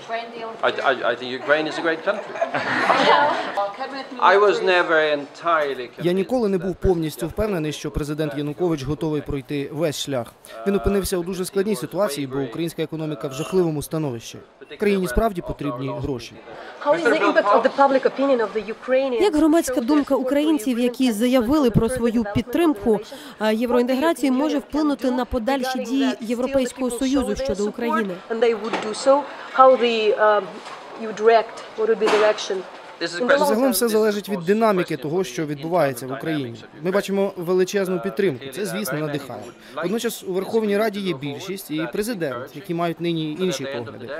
Ukraine. Deal I, I, I think Ukraine is a great country. I was never entirely Я ніколи не був повністю впевнений, що президент Янукович готовий пройти весь шлях. Він опинився у дуже складній ситуації, бо українська економіка в жахливому становищі. Країні справді потрібні гроші. Як громадська думка українців, які заявили про свою підтримку е, євроінтеграції, може вплинути на подальші дії Європейського союзу щодо України? Um, Загалом все залежить від динаміки того, що відбувається в Україні. Ми бачимо величезну підтримку. Це звісно надихає. Водночас у Верховній Раді є більшість і президент, які мають нині інші погляди.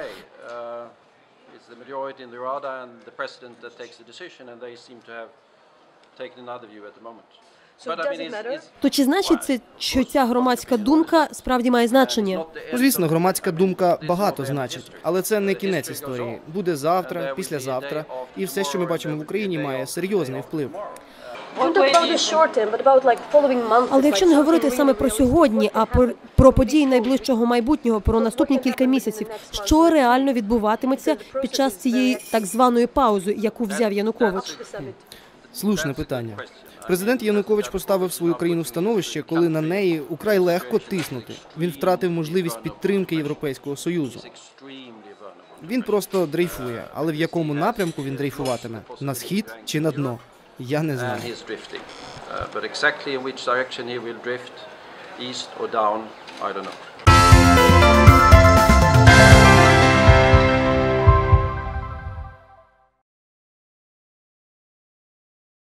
uh, Rada and the president that takes the decision, and they seem to have taken another view at the moment. То чи значить це, що ця громадська думка справді має значення? Ну, звісно, громадська думка багато значить, але це не кінець історії. Буде завтра, післязавтра, і все, що ми бачимо в Україні, має серйозний вплив. Але якщо не говорити саме про сьогодні, а про, про події найближчого майбутнього, про наступні кілька місяців, що реально відбуватиметься під час цієї так званої паузи, яку взяв Янукович? Слушне питання. Президент Янукович поставив свою країну в становище, коли на неї украй легко тиснути. Він втратив можливість підтримки Європейського союзу. Він просто дрейфує, але в якому напрямку він дрейфуватиме на схід чи на дно? Я не знаю. Uh, but exactly in.